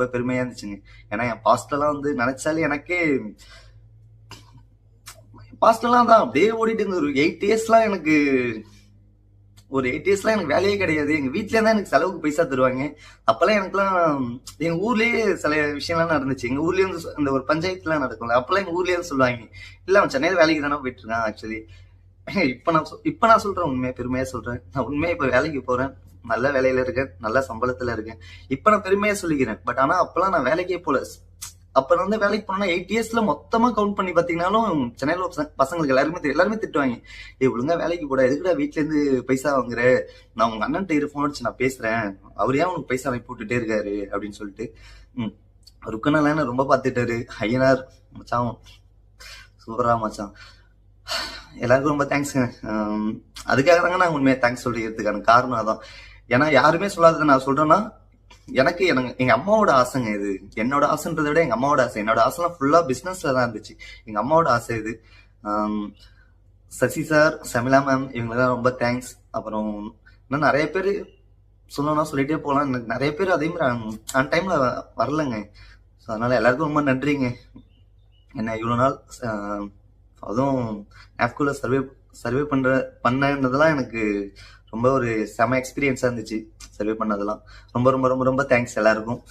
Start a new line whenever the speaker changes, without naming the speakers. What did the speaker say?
ரொம்ப பெருமையா இருந்துச்சுங்க. ஏன்னா என் பாஸ்டெல்லாம் வந்து நினைச்சாலே எனக்கே பாஸ்டெல்லாம் தான் அப்படியே ஓடிட்டு இருந்தது. ஒரு எயிட் இயர்ஸ்லாம் எனக்கு ஒரு எயிட் இயர்ஸ்லாம் எனக்கு வேலையே கிடையாது. எங்க வீட்லயே தான் எனக்கு செலவுக்கு பைசா தருவாங்க. அப்பெல்லாம் எனக்குலாம் எங்க ஊர்லயே சில விஷயம்லாம் நடந்துச்சு. எங்க ஊர்லயே வந்து சொ- இந்த ஒரு பஞ்சாயத்துலாம் நடக்கும்ல அப்பெல்லாம் எங்க ஊர்லயே வந்து சொல்லுவாங்க. இல்ல அவன் சென்னையில வேலைக்கு தானே போயிட்டு இருக்கான் ஆக்சுவலி இப்ப நான் சொ- இப்ப நான் சொல்றேன் உண்மையா பெருமையா சொல்றேன். நான் உண்மையா இப்ப வேலைக்கு போறேன். நல்ல வேலையில இருக்கேன் நல்ல சம்பளத்துல இருக்கேன். இப்ப நான் பெருமையா சொல்லிக்கிறேன். பட் ஆனா அப்பெல்லாம் நான் வேலைக்கே போல. அப்ப வந்து வேலைக்கு போனா எயிட் இயர்ஸ்ல மொத்தமா கவுண்ட் பண்ணி பாத்தீங்கன்னாலும் சென்னையில பசங்க- பசங்களுக்கு எல்லாருமே எல்லாருமே திட்டுவாங்க. ஏ ஒழுங்கா வேலைக்கு போட. எதுக்குடா வீட்ல இருந்து பைசா வாங்குற? நான் உங்க அண்ணன் இரு ஃபோன் அடிச்சு நான் பேசுறேன். அவர் ஏன் உனக்கு பைசா அனுப்பி விட்டுட்டே இருக்காரு அப்படின்னு சொல்லிட்டு. ம். ருக்கனாலான ரொம்ப பார்த்துட்டாரு ஐயனார் மச்சான். சூப்பரா மச்சான். எல்லாருக்கும் ரொம்ப தேங்க்ஸுங்க அதுக்காக தாங்க நான் உண்மையை தேங்க்ஸ் சொல்லிக்கிறதுக்கான காரணம் அதான். ஏன்னா யாருமே சொல்லாததை நான் சொல்றேன்னா எனக்கு எனக்கு எங்க அம்மாவோட ஆசைங்க இது. என்னோட ஆசைன்றதை விட எங்க அம்மாவோட ஆசை. என்னோட ஆசைலாம் ஃபுல்லா பிசினஸ்ல தான் இருந்துச்சு. எங்க அம்மாவோட ஆசை இது. சசி சார் சமிலா மேம் இவங்களுக்குலாம் ரொம்ப தேங்க்ஸ் அப்புறம் இன்னும் நிறைய பேர் சொல்லணும்னா சொல்லிட்டே போகலாம். எனக்கு நிறைய பேர் அதே மாதிரி அந்த டைம்ல வரலங்க. ஸோ அதனால எல்லாருக்கும் ரொம்ப நன்றிங்க. என்ன இவ்வளோ நாள் அதுவும் ஆப்குள்ள சர்வே சர்வே பண்ற பண்ணதெல்லாம் எனக்கு ரொம்ப ஒரு செம எக்ஸ்பீரியன்ஸாக இருந்துச்சு. சர்வே பண்ணதெல்லாம். ரொம்ப ரொம்ப ரொம்ப ரொம்ப தேங்க்ஸ் எல்லாருக்கும்.